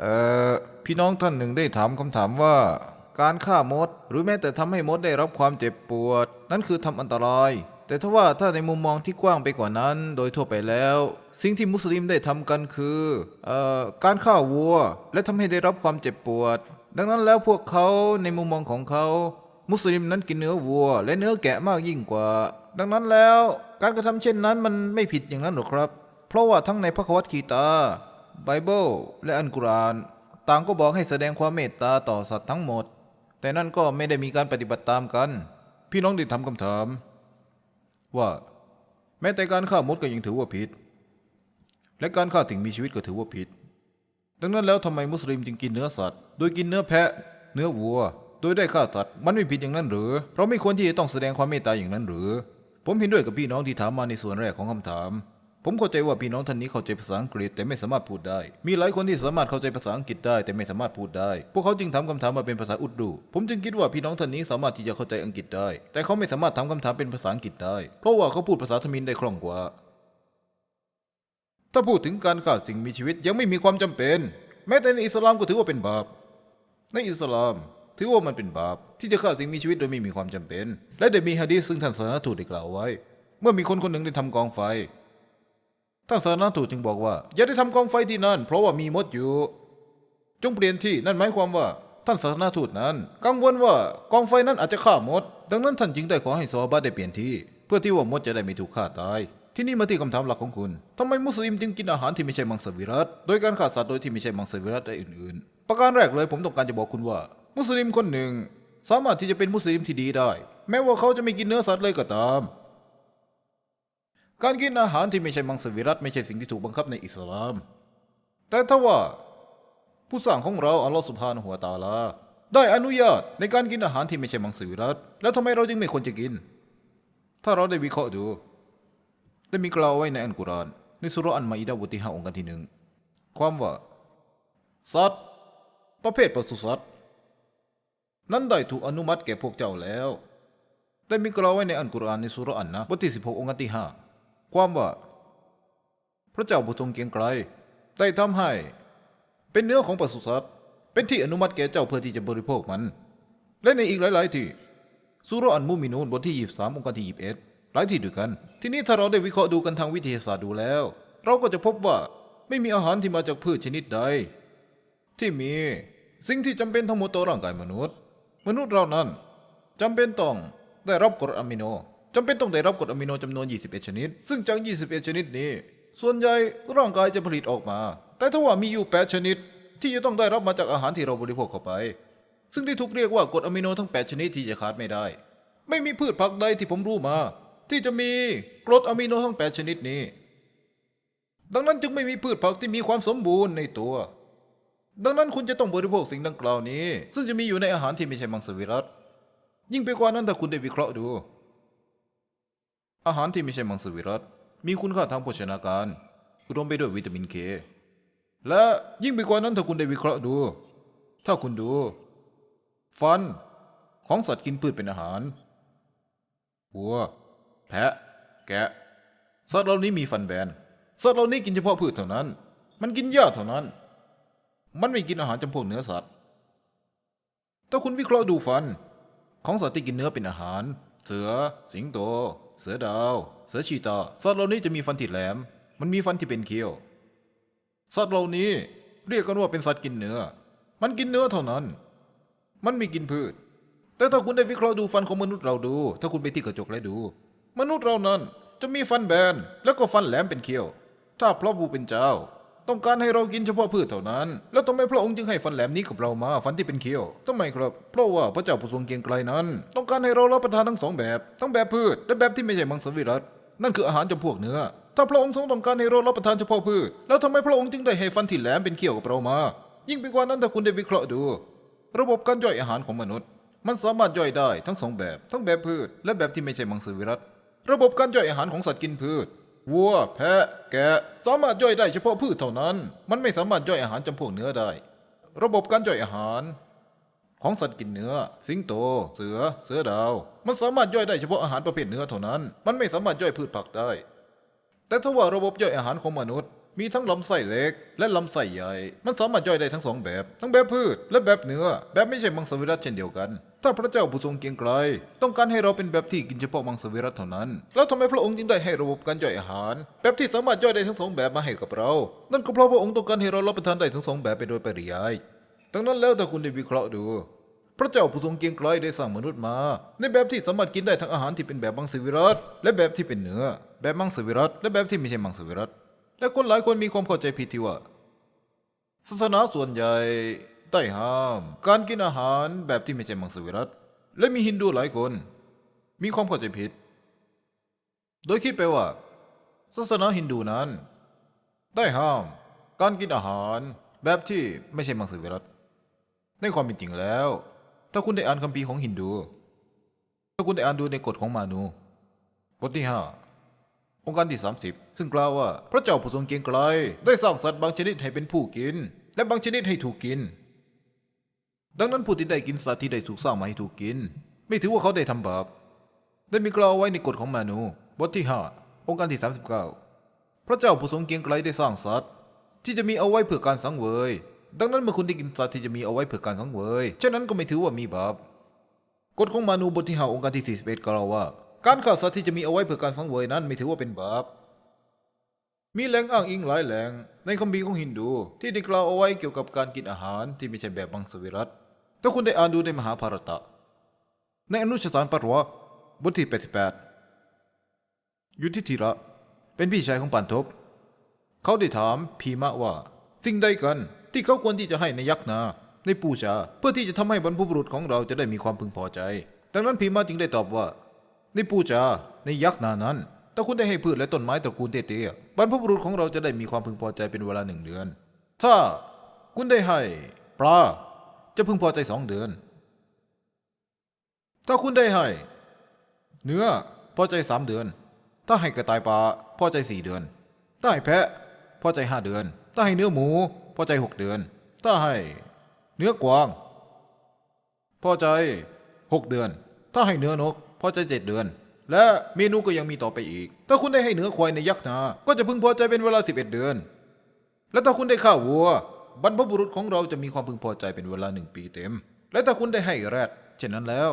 เอ่อพี่น้องท่านหนึ่งได้ถามคำถามว่า การฆ่ามด หรือแม้แต่ทำให้มดได้รับความเจ็บปวด นั่นคือทำอันตราย แต่ถ้าว่าถ้าในมุมมองที่กว้างไปกว่านั้น โดยทั่วไปแล้ว สิ่งที่มุสลิมได้ทำกันคือเอ่อการฆ่าวัว และทำให้ได้รับความเจ็บปวด ดังนั้นแล้วพวกเขาในมุมมองของเขา มุสลิมนั้นกินเนื้อวัว และเนื้อแกะมากยิ่งกว่า ดังนั้นแล้วการกระทำเช่นนั้นมันไม่ผิดอย่างนั้นหรอกครับ เพราะว่าทั้งในพระคัมภีร์คีตา ไบเบิลและอันกุรอานต่างก็บอกให้แสดงความเมตตาต่อสัตว์ทั้งหมด แต่นั่นก็ไม่ได้มีการปฏิบัติตามกัน พี่น้องได้ทำคำถาม ว่า แม้แต่การฆ่ามดก็ยังถือว่าผิด และการฆ่าสิ่งมีชีวิตก็ถือว่าผิด ดังนั้นแล้วทำไมมุสลิมจึงกินเนื้อสัตว์ โดยกินเนื้อแพะ เนื้อวัว โดยได้ฆ่าสัตว์มันไม่ผิดอย่างนั้นหรือ เราไม่ควรที่จะต้องแสดงความเมตตาอย่างนั้นหรือ ผมเห็นด้วยกับพี่น้องที่ถามมาในส่วนแรกของคำถาม ผมเข้าใจว่าพี่น้องท่านนี้เข้าใจภาษาอังกฤษแต่ไม่สามารถพูดได้ มีหลายคนที่สามารถเข้าใจภาษาอังกฤษได้แต่ไม่สามารถพูดได้ พวกเขาจึงถามคำถามมาเป็นภาษาอุรดู ผมจึงคิดว่าพี่น้องท่านนี้สามารถที่จะเข้าใจอังกฤษได้ แต่เขาไม่สามารถถามคำถามเป็นภาษาอังกฤษได้ เพราะว่าเขาพูดภาษาทมินได้คล่องกว่า ถ้าพูดถึงการฆ่าสิ่งมีชีวิตยังไม่มีความจำเป็น แม้แต่ในอิสลามก็ถือว่าเป็นบาป ในอิสลามถือว่ามันเป็นบาปที่จะฆ่าสิ่งมีชีวิตโดยไม่มีความจำเป็น และได้มีฮะดีษซึ่งท่านศาสนทูตได้กล่าวไว้ เมื่อมีคนคนหนึ่งได้ทำกองไฟ ท่านศาสนทูตจึงบอกว่า อย่าได้ทำกองไฟที่นั่น เพราะว่ามีมดอยู่ จงเปลี่ยนที่นั่นหมายความว่า ท่านศาสนาทูตนั้น กังวลว่ากองไฟนั้นอาจจะฆ่ามด ดังนั้นท่านจึงได้ขอให้ซอฮาบะห์ได้เปลี่ยนที่ เพื่อที่ว่ามดจะได้ไม่ถูกฆ่าตายที่นี่มาที่คำถามหลักของคุณทำไมมุสลิมจึงกินอาหารที่ไม่ใช่มังสวิรัตโดยการฆ่าสัตว์โดยที่ไม่ใช่มังสวิรัตและอื่นๆ ประการแรกเลยผมต้องการจะบอกคุณว่า มุสลิมคนหนึ่ง สามารถที่จะเป็นมุสลิมที่ดีได้ แม้ว่าเขาจะไม่กินเนื้อสัตว์เลยก็ตาม การกินอาหารที่ไม่ใช่มังสวิรัตไม่ใช่สิ่งที่ถูกบังคับในอิสลาม แต่ถ้าว่า ผู้สร้างของเราอัลลอฮฺสุบฮานะฮูวตาลา ได้อนุญาตในการกินอาหารที่ไม่ใช่มังสวิรัตแล้วทำไมเราจึงไม่ควรจะกิน ถ้าเราได้วิเคราะห์ดู ได้มีกล่าวไว้ในอัลกุรอาน ในสุรอันมาอิดะบทที่ห้าองค์การที่หนึ่งความว่าสัตว์ประเภทปศุสัตว์นั้นได้ถูกอนุมัติแก่พวกเจ้าแล้ว ได้มีกล่าวไว้ในอัลกุรอานในสุรอันนะบทที่สิบหกองค์การที่ห้า ความว่า พระเจ้าผู้ทรงเกียงไกรได้ทำให้ เป็นเนื้อของปศุสัตว์เป็นที่อนุมัติแก่เจ้าเพื่อที่จะบริโภคมัน และในอีกหลาย ๆ ที่สุรอันมุมินูนบทที่ 23 องค์การที่ 21 หลายที่ด้วยกัน ทีนี้ถ้าเราได้วิเคราะห์ดูกันทางวิทยาศาสตร์ดูแล้ว เราก็จะพบว่าไม่มีอาหารที่มาจากพืชชนิดใด ที่มีสิ่งที่จำเป็นทั้งหมดต่อร่างกายมนุษย์ มนุษย์เรานั้นจำเป็นต้องได้รับกรดอะมิโน จำเป็นต้องได้รับกรดอะมิโนจำนวน 21 ชนิด ซึ่งจาก 21 ชนิดนี้ ส่วนใหญ่ร่างกายจะผลิตออกมา แต่ถ้าว่ามีอยู่ 8 ชนิด ที่จะต้องได้รับมาจากอาหารที่เราบริโภคเข้าไป ซึ่งที่ถูกเรียกว่ากรดอะมิโนทั้ง 8 ชนิดที่จะขาดไม่ได้ ไม่มีพืชผักใดที่ผมรู้มา ที่จะมีกรดอะมิโนทั้ง 8 ชนิดนี้ ดังนั้นจึงไม่มีพืชผักที่มีความสมบูรณ์ในตัว ดังนั้นคุณจะต้องบริโภคสิ่งดังกล่าวนี้ ซึ่งจะมีอยู่ในอาหารที่ไม่ใช่มังสวิรัตยิ่งไปกว่านั้นถ้าคุณได้วิเคราะห์ดู อาหารที่ไม่ใช่มังสวิรัตมีคุณค่าทางโภชนาการอุดมไปด้วยวิตามินเค และยิ่งไปกว่านั้นถ้าคุณได้วิเคราะห์ดู ถ้าคุณดู ฟัน ของสัตว์กินพืชเป็นอาหารวัว แพะ แกะ สัตว์เหล่านี้มีฟันแบน สัตว์เหล่านี้กินเฉพาะพืชเท่านั้น มันกินหญ้าเท่านั้น มันไม่กินอาหารจำพวกเนื้อสัตว์ ถ้าคุณวิเคราะห์ดูฟัน ของสัตว์ที่กินเนื้อเป็นอาหาร เสือ สิงโต เสือดาว เสือชีตาสัตว์เหล่านี้จะมีฟันที่แหลม มันมีฟันที่เป็นเคี้ยว สัตว์เหล่านี้เรียกกันว่าเป็นสัตว์กินเนื้อ มันกินเนื้อเท่านั้น มันไม่กินพืช แต่ถ้าคุณได้วิเคราะห์ดูฟันของมนุษย์เราดู ถ้าคุณไปที่กระจกแล้วดู มนุษย์เรานั้นจะมีฟันแบนแล้วก็ฟันแหลมเป็นเคี้ยว ถ้าพระผู้เป็นเจ้า ต้องการให้เรากินเฉพาะพืชเท่านั้น แล้วทำไมพระองค์จึงให้ฟันแหลมนี้กับเรามาฟันที่เป็นเขี้ยวทำไมครับ เพราะว่าพระเจ้าผู้ทรงเกียงไกรนั้น ต้องการให้เรารับประทานทั้งสองแบบ ทั้งแบบพืชและแบบที่ไม่ใช่มังสวิรัตนั่นคืออาหารจำพวกเนื้อ ถ้าพระองค์ทรงต้องการให้เรารับประทานเฉพาะพืช แล้วทำไมพระองค์จึงได้ให้ฟันที่แหลมเป็นเขี้ยวกับเรามา ยิ่งไปกว่านั้นถ้าคุณได้วิเคราะห์ดู ระบบการย่อยอาหารของมนุษย์ มันสามารถย่อยได้ทั้งสองแบบ ทั้งแบบพืช และแบบที่ไม่ใช่มังสวิรัตระบบการย่อยอาหารของสัตว์กินพืช วัว แพะ แกะ สามารถย่อยได้เฉพาะพืชเท่านั้น มันไม่สามารถย่อยอาหารจำพวกเนื้อได้ ระบบการย่อยอาหาร ของสัตว์กินเนื้อ สิงโต เสือ เสือดาว มันสามารถย่อยได้เฉพาะอาหารประเภทเนื้อเท่านั้น มันไม่สามารถย่อยพืชผักได้ แต่ถ้าว่าระบบย่อยอาหารของมนุษย์ มีทั้งลำไส้เล็ก และลำไส้ใหญ่ มันสามารถย่อยได้ทั้งสองแบบ ทั้งแบบพืช และแบบเนื้อ แบบไม่ใช่มังสวิรัตเช่นเดียวกัน ถ้าพระเจ้าผู้ทรงเกียงไกรต้องการให้เราเป็นแบบที่กินเฉพาะมังสวิรัตเท่านั้น แล้วทำไมพระองค์จึงได้ให้ระบบการย่อยอาหาร แบบที่สามารถย่อยได้ทั้งสองแบบมาให้กับเรา นั่นก็เพราะพระองค์ต้องการให้เรารับประทานได้ทั้งสองแบบไปโดยปริยายดังนั้นแล้วถ้าคุณได้วิเคราะห์ดูพระเจ้าผู้ทรงเกียงไกรได้สร้างมนุษย์มา ในแบบที่สามารถกินได้ทั้งอาหารที่เป็นแบบมังสวิรัตและแบบที่เป็นเนื้อ แบบมังสวิรัตและแบบที่ไม่ใช่มังสวิรัต และคนหลายคนมีความเข้าใจผิดที่ว่าศาสนาส่วนใหญ่ได้ห้าม การกินอาหารแบบที่ไม่ใช่มังสวิรัตและมีฮินดูหลายคน มีความเข้าใจผิด โดยคิดไปว่า ศาสนาฮินดูนั้น ได้ห้าม การกินอาหารแบบที่ไม่ใช่มังสวิรัตในความเป็นจริงแล้ว ถ้าคุณได้อ่านคัมภีร์ของฮินดู ถ้าคุณได้อ่านดูในกฎของมานูบทที่ห้า องค์การที่ 30 ซึ่งกล่าวว่าพระเจ้าผู้ทรงเกียงไกรได้สร้างสัตว์บางชนิดให้เป็นผู้กิน และบางชนิดให้ถูกกิน ดังนั้นผู้ที่ได้กินสัตว์ที่ได้ถูกสร้างมาให้ถูกกิน ไม่ถือว่าเขาได้ทำบาปได้มีกล่าวไว้ในกฎของมานูบทที่ห้าองค์การที่ 39 พระเจ้าผู้ทรงเกียงไกรได้สร้างสัตว์ที่จะมีเอาไว้เพื่อการสังเวย ดังนั้นเมื่อคุณได้กินสัตว์ที่จะมีเอาไว้เพื่อการสังเวยฉะนั้นก็ไม่ถือว่ามีบาปกฎของมานูบทที่ห้าองค์การที่41กล่าวว่า การฆ่าสัตว์ที่จะมีเอาไว้เพื่อการสังเวยนั้นไม่ถือว่าเป็นบาป มีแหล่งอ้างอิงหลายแหล่งในคัมภีร์ของฮินดูที่ได้กล่าวเอาไว้เกี่ยวกับการกินอาหารที่ไม่ใช่แบบมังสวิรัตถ้าคุณได้อ่านดูในมหาภารตะ ในอนุชสารปรวะบทที่ 88 ยุทธิธิระเป็นพี่ชายของปันทบ เขาได้ถามพีมะว่า สิ่งใดกันที่เขาควรที่จะให้ในยักษ์นาในปูชา เพื่อที่จะทำให้บรรพบุรุษของเราจะได้มีความพึงพอใจ ดังนั้นพีมะจึงได้ตอบว่า ในปูชาในยักษ์นานั้น ถ้าคุณได้ให้พืชและต้นไม้ตระกูลเตี้ยๆบรรพบุรุษของเราจะได้มีความพึงพอใจเป็นเวลาหนึ่งเดือน ถ้าคุณได้ให้ปลาจะพึงพอใจสองเดือน ถ้าคุณได้ให้ เนื้อพอใจสามเดือน ถ้าให้กระต่ายป่าพอใจสี่เดือน ถ้าให้แพะพอใจห้าเดือน ถ้าให้เนื้อหมู พอใจหกเดือน ถ้าให้เนื้อกวาง พอใจหกเดือน ถ้าให้เนื้อนก พอใจเจ็ดเดือน และเมนูก็ยังมีต่อไปอีก ถ้าคุณได้ให้เนื้อควายในยักษ์นา ก็จะพึงพอใจเป็นเวลาสิบเอ็ดเดือน และถ้าคุณได้ข้าววัว บรรพบุรุษของเราจะมีความพึงพอใจเป็นเวลาหนึ่งปีเต็ม และถ้าคุณได้ให้แรดเช่นนั้นแล้ว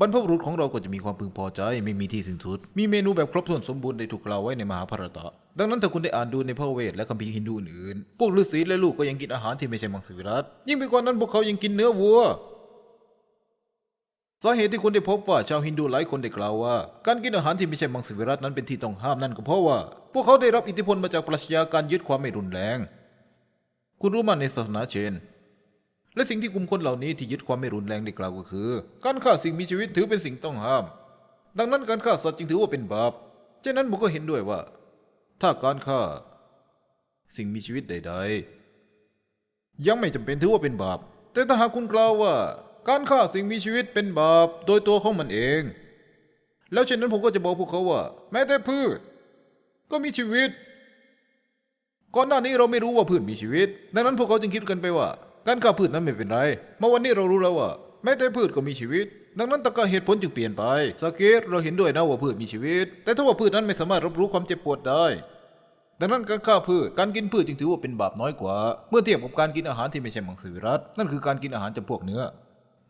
บรรพบุรุษของเราก็จะมีความพึงพอใจไม่มีที่สิ้นสุด มีเมนูแบบครบถ้วนสมบูรณ์ได้ถูกกล่าวไว้ในมหาภารตะ ดังนั้นถ้าคุณได้อ่านดูในพระเวทและคัมภีร์ฮินดูอื่นๆพวกฤาษีและลูกก็ยังกินอาหารที่ไม่ใช่มังสวิรัตยิ่งไปกว่านั้นพวกเขายังกินเนื้อวัว สาเหตุที่คุณได้พบว่าชาวฮินดูหลายคนได้กล่าวว่า การกินอาหารที่ไม่ใช่มังสวิรัตนั้นเป็นที่ต้องห้ามนั่นก็เพราะว่า พวกเขาได้รับอิทธิพลมาจากปรัชญาการยึดความไม่รุนแรง คุณรู้มาในศาสนาเชน และสิ่งที่กลุ่มคนเหล่านี้ที่ยึดความไม่รุนแรงได้กล่าวก็คือ การฆ่าสิ่งมีชีวิตถือเป็นสิ่งต้องห้าม ดังนั้นการฆ่าสัตว์จึงถือว่าเป็นบาปฉะนั้นผมก็เห็นด้วยว่า ถ้าการฆ่า สิ่งมีชีวิตใด ๆ ยังไม่จำเป็นถือว่าเป็นบาป แต่ถ้าหากคุณกล่าวว่า การฆ่าสิ่งมีชีวิตเป็นบาปโดยตัวของมันเอง แล้วเช่นนั้นผมก็จะบอกพวกเขาว่า แม้แต่พืช ก็มีชีวิต ก่อนหน้านี้เราไม่รู้ว่าพืชมีชีวิต ดังนั้นพวกเขาจึงคิดกันไปว่า การฆ่าพืชนั้นไม่เป็นไรเมื่อวันนี้เรารู้แล้วว่า แม้แต่พืชก็มีชีวิต ดังนั้นตะกาเหตุผลจึงเปลี่ยนไปสเกตเราเห็นด้วยนะว่าพืชมีชีวิต แต่ถ้าว่าพืชนั้นไม่สามารถรับรู้ความเจ็บปวดได้ดังนั้นการฆ่าพืช การกินพืชจึงถือว่าเป็นบาปน้อยกว่า เมื่อเทียบกับการกินอาหารที่ไม่ใช่มังสวิรัตนั่นคือการกินอาหารจำพวกเนื้อ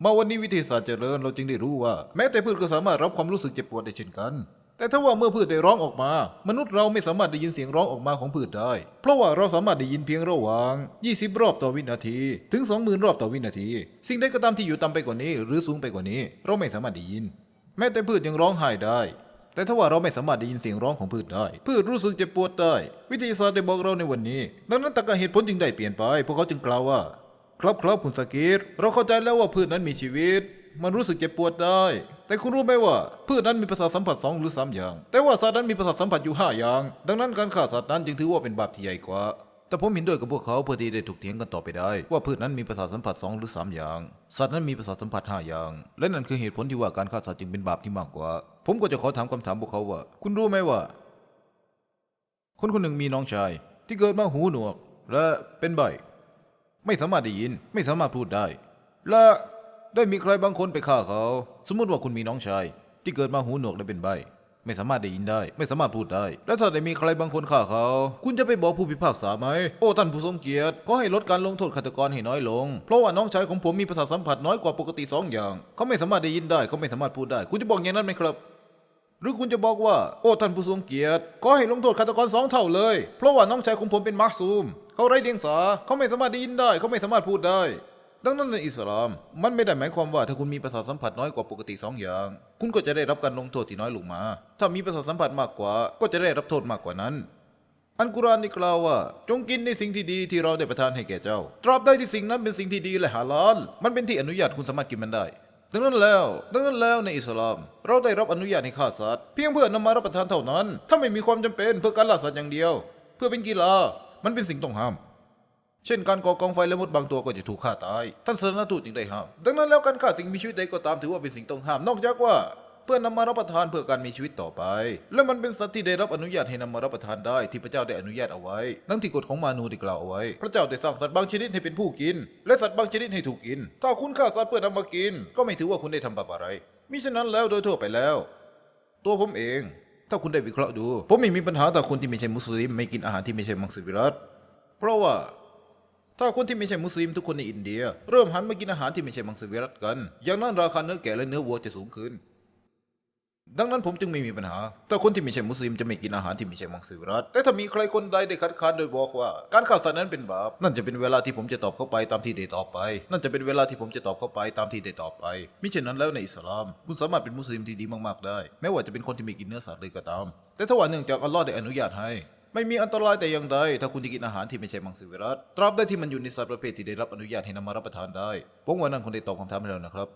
มาวันนี้วิทยาศาสตร์เจริญเราจึงได้รู้ว่า แม้แต่พืชก็สามารถรับความรู้สึกเจ็บปวดได้เช่นกัน แต่ถ้าว่าเมื่อพืชได้ร้องออกมา มนุษย์เราไม่สามารถได้ยินเสียงร้องออกมาของพืชได้ เพราะว่าเราสามารถได้ยินเพียงระหว่าง 20 รอบต่อวินาที ถึง 20,000 รอบต่อวินาที สิ่งใดก็ตามที่อยู่ต่ำไปกว่านี้ หรือสูงไปกว่านี้ เราไม่สามารถได้ยิน แม้แต่พืชยังร้องไห้ได้แต่ถ้าว่าเราไม่สามารถได้ยินเสียงร้องของพืชได้ พืชรู้สึกเจ็บปวดได้ วิทยาศาสตร์ได้บอกเราในวันนี้ ดังนั้นตรรกะเหตุผลจึงได้เปลี่ยนไป พวกเขาจึงกล่าวว่า ครับครับคุณสกีรเราเข้าใจแล้วว่าพืชนั้นมีชีวิต มันรู้สึกเจ็บปวดได้ แต่คุณรู้ไหมว่า พืชนั้นมีประสาทสัมผัสสองหรือสามอย่าง แต่ว่าสัตว์นั้นมีประสาทสัมผัสอยู่ห้าอย่าง ดังนั้นการฆ่าสัตว์นั้นจึงถือว่าเป็นบาปที่ใหญ่กว่า แต่ผมเห็นด้วยกับพวกเขาเพื่อที่ได้ถกเถียงกันต่อไปได้ ว่าพืชนั้นมีประสาทสัมผัสสองหรือสามอย่าง สัตว์นั้นมีประสาทสัมผัสห้าอย่าง และนั่นคือเหตุผลที่ว่าการฆ่าสัตว์จึงเป็นบาปที่มากกว่า ผมก็จะขอถามคำถามพวกเขาว่า คุณรู้ไหมว่า คนคนหนึ่งมีน้องชาย ที่เกิดมาหูหนวก และเป็นใบ ไม่สามารถได้ยิน ไม่สามารถพูดได้ และได้มีใครบางคนไปฆ่าเขา สมมติว่าคุณมีน้องชาย ที่เกิดมาหูหนวกและเป็นใบ ไม่สามารถได้ยินได้ ไม่สามารถพูดได้ แล้วถ้าได้มีใครบางคนฆ่าเขา คุณจะไปบอกผู้พิพากษาไหม โอ้ท่านผู้ทรงเกียรติก็ให้ลดการลงโทษฆาตกรให้น้อยลง เพราะว่าน้องชายของผมมีประสาทสัมผัสน้อยกว่าปกติสองอย่าง เขาไม่สามารถได้ยินได้ เขาไม่สามารถพูดได้ คุณจะบอกอย่างนั้นไหมครับ หรือคุณจะบอกว่า โอ้ท่านผู้ทรงเกียรติ ก็ให้ลงโทษฆาตกรสองเท่าเลย เพราะว่าน้องชายของผมเป็นมาร์ซูม เขาไร้เดียงสา เขาไม่สามารถได้ยินได้ เขาไม่สามารถพูดได้ ดังนั้นในอิสลาม มันไม่ได้หมายความว่าถ้าคุณมีประสาทสัมผัสน้อยกว่าปกติสองอย่าง คุณก็จะได้รับการลงโทษที่น้อยลงมา ถ้ามีประสาทสัมผัสมากกว่า ก็จะได้รับโทษมากกว่านั้นอันกุรานได้กล่าวว่า จงกินในสิ่งที่ดีที่เราได้ประทานให้แก่เจ้า ตราบใดที่สิ่งนั้นเป็นสิ่งที่ดีและฮาลาลมันเป็นที่อนุญาตคุณสามารถกินมันได้ ดังนั้นแล้ว ดังนั้นแล้วในอิสลาม เราได้รับอนุญาตให้ฆ่าสัตว์เพียงเพื่อนำมารับประทานเท่านั้น ถ้าไม่มีความจำเป็นเพื่อการล่าสัตว์อย่างเดียว เพื่อเป็นกีฬา มันเป็นสิ่งต้องห้าม เช่นการก่อกองไฟและมดบางตัวก็จะถูกฆ่าตาย ท่านศาสนทูตจึงได้ห้าม ดังนั้นแล้วการฆ่าสิ่งมีชีวิตใดก็ตามถือว่าเป็นสิ่งต้องห้าม นอกจากว่า เพื่อนำมารับประทานเพื่อการมีชีวิตต่อไป และมันเป็นสัตว์ที่ได้รับอนุญาตให้นำมารับประทานได้ที่พระเจ้าได้อนุญาตเอาไว้ดังที่กฎของมานูได้กล่าวเอาไว้ พระเจ้าได้สร้างสัตว์บางชนิดให้เป็นผู้กิน และสัตว์บางชนิดให้ถูกกิน ถ้าคุณฆ่าสัตว์เพื่อนำมากิน ก็ไม่ถือว่าคุณได้ทำบาปอะไรมิฉะนั้นแล้วโดยทั่วไปแล้ว ตัวผมเอง ถ้าคุณได้วิเคราะห์ดู ผมไม่มีปัญหาต่อคนที่ไม่ใช่มุสลิมไม่กินอาหารที่ไม่ใช่มังสวิรัตเพราะว่าถ้าคนที่ไม่ใช่มุสลิมทุกคนในอินเดีย เริ่มหันมากินอาหารที่ไม่ใช่มังสวิรัตกัน อย่างนั้นราคาเนื้อแกะและเนื้อวัวจะสูงขึ้น ดังนั้นผมจึงไม่มีปัญหา แต่คนที่ไม่ใช่มุสลิมจะไม่กินอาหารที่ไม่ใช่มังสวิรัตแต่ถ้ามีใครคนใดได้คัดค้านโดยบอกว่า การฆ่าสัตว์นั้นเป็นบาป นั่นจะเป็นเวลาที่ผมจะตอบเข้าไปตามที่ได้ตอบไป นั่นจะเป็นเวลาที่ผมจะตอบเข้าไปตามที่ได้ตอบไป มิฉะนั้นแล้วในอิสลาม คุณสามารถเป็นมุสลิมที่ดีมากๆได้ แม้ว่าจะเป็นคนที่ไม่กินเนื้อสัตว์เลยก็ตาม แต่ถ้าว่าเนื่องจากอัลลอฮ์ได้อนุญาตให้ไม่มีอันตรายแต่อย่างใดถ้าคุณจะกินอาหารที่ไม่ใช่มังสวิรัตตราบใดที่มันอยู่ในสัตว์ประเภทที่ได้รับอนุญาตให้นำมารับประทานได้ผมว่านั่นคงได้ตอบคำถามแล้วนะครับ